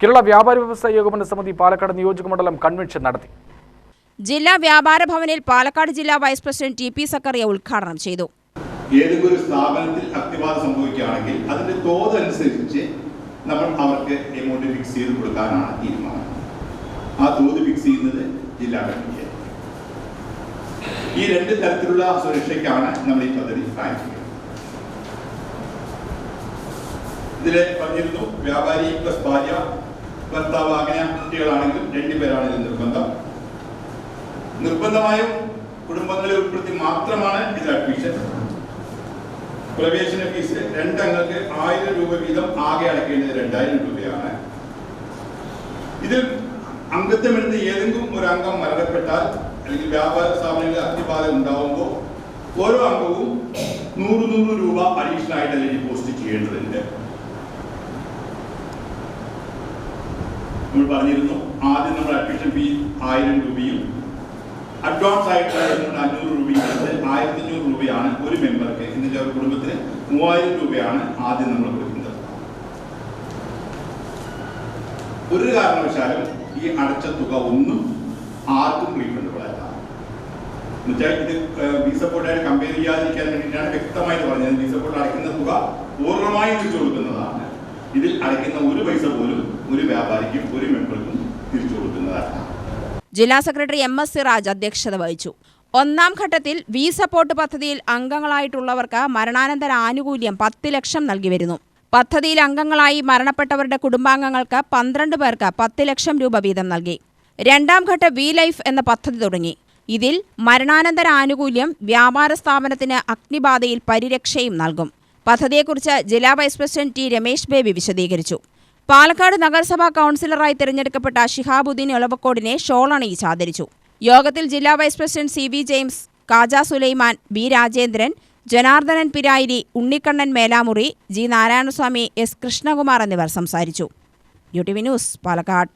കേരള വ്യാപാര വ്യവസായ ഏകോപന സമിതി പാലക്കാട് നിയോജക മണ്ഡലം കൺവെൻഷൻ നടത്തി. ജില്ലാ വ്യാപാര ഭവനിൽ പാലക്കാട് ജില്ലാ vice president T P Zakariya ഉദ്ഘാടനം ചെയ്തു. ഏതൊരു സ്ഥാപനത്തിൽ അക്തിവാദം സംഭവിക്കുകയാണെങ്കിൽ അതിന്റെ തോത് അനുസരിച്ച് നമ്മൾ അവർക്ക് എമൗണ്ട് ഫിക്സ് ചെയ്ത് കൊടുക്കാനാണ് തീരുമാനം. ആ തോത് ഫിക്സ് ചെയ്യുന്നത് ജില്ലാ കമ്മിറ്റി ഈ രണ്ട് തരത്തിലുള്ള സുരക്ഷയ്ക്കാണ് നമ്മൾ ഈ പദ്ധതി പ്ലാൻ ചെയ്യുന്നത് ഇതിൽ പറഞ്ഞിരുന്നു വ്യാപാരി പ്ലസ് ഭാര്യ ഭർത്താവ് അങ്ങനെ കുട്ടികളാണെങ്കിൽ രണ്ടുപേരാണ് ഇതിൽ നിർബന്ധം. നിർബന്ധമായും കുടുംബങ്ങളെ ഉൾപ്പെടുത്തി മാത്രമാണ് ഇതിൽ അഡ്മിഷൻ പ്രവേശന ഫീസ് രണ്ടംഗങ്ങൾക്ക് ആയിരം രൂപ വീതം ആകെ അടയ്ക്കേണ്ടത് രണ്ടായിരം രൂപയാണ്. ഇതിൽ അംഗത്വമെടുത്ത് ഏതെങ്കിലും ഒരു അംഗം മരണപ്പെട്ടാൽ അല്ലെങ്കിൽ വ്യാപാര സ്ഥാപനങ്ങളിൽ അഗ്നിബാധ ഉണ്ടാവുമ്പോൾ ഓരോ അംഗവും നൂറ് നൂറ് രൂപ അഡീഷണൽ ആയിട്ട് അതിൽ പോസ്റ്റ് ചെയ്യേണ്ടതുണ്ട് നമ്മൾ പറഞ്ഞിരുന്നു ആദ്യം നമ്മൾ അഡ്മിഷൻ ഫീ ആയിരം രൂപയും അഡ്വാൻസ് ആയിട്ട് നമ്മൾ അഞ്ഞൂറ് രൂപയും എടുത്ത് ആയിരത്തി അഞ്ഞൂറ് രൂപയാണ് ഒരു മെമ്പർക്ക് എന്നിട്ട് ഒരു കുടുംബത്തിന് മൂവായിരം രൂപയാണ് ആദ്യം നമ്മൾ കൊടുക്കുന്നത്. ഒരു കാരണവശാലും ഈ അടച്ച തുക ഒന്നും ആർക്കും റീഫണ്ടബിൾ അല്ല. എന്നുവെച്ചാൽ ഇത് ബി സപ്പോർട്ടായിട്ട് കമ്പയർ ചെയ്യാതിരിക്കാൻ വേണ്ടിയിട്ടാണ് വ്യക്തമായിട്ട് പറഞ്ഞത്. ബി സപ്പോർട്ട് അടയ്ക്കുന്ന തുക പൂർണമായും തിരിച്ചു കൊടുക്കുന്നതാണ് ഇതിൽ അടയ്ക്കുന്ന ഒരു പൈസ പോലും ഒരു മെമ്പർക്കും തിരിച്ചു കൊടുക്കുന്നതാണ്. ജില്ലാ സെക്രട്ടറി എം എസ് സിറാജ് അധ്യക്ഷത വഹിച്ചു. ഒന്നാം ഘട്ടത്തിൽ വി സപ്പോർട്ട് പദ്ധതിയിൽ അംഗങ്ങളായിട്ടുള്ളവർക്ക് മരണാനന്തര ആനുകൂല്യം പത്ത് ലക്ഷം നൽകി വരുന്നു. പദ്ധതിയിൽ അംഗങ്ങളായി മരണപ്പെട്ടവരുടെ കുടുംബാംഗങ്ങൾക്ക് പന്ത്രണ്ട് പേർക്ക് പത്ത് ലക്ഷം രൂപ വീതം നൽകി. രണ്ടാം ഘട്ട വി ലൈഫ് എന്ന പദ്ധതി തുടങ്ങി. ഇതിൽ മരണാനന്തര ആനുകൂല്യം വ്യാപാര സ്ഥാപനത്തിന് അഗ്നിബാധയിൽ പരിരക്ഷയും നൽകും. പദ്ധതിയെക്കുറിച്ച് ജില്ലാ vice president T Ramesh Baby വിശദീകരിച്ചു. പാലക്കാട് നഗരസഭാ കൗൺസിലറായി തിരഞ്ഞെടുക്കപ്പെട്ട ഷിഹാബുദ്ദീൻ ഒലവക്കോടിനെ ഷോൾ അണിയിച്ച് ആദരിച്ചു യോഗത്തിൽ ജില്ലാ vice president C V James Khaja Sulaiman B Rajendran Janardhanan Pirayiri Unnikannan Melamuri G Narayanaswamy S Krishnakumar എന്നിവർ സംസാരിച്ചു. U T V news Palakkad.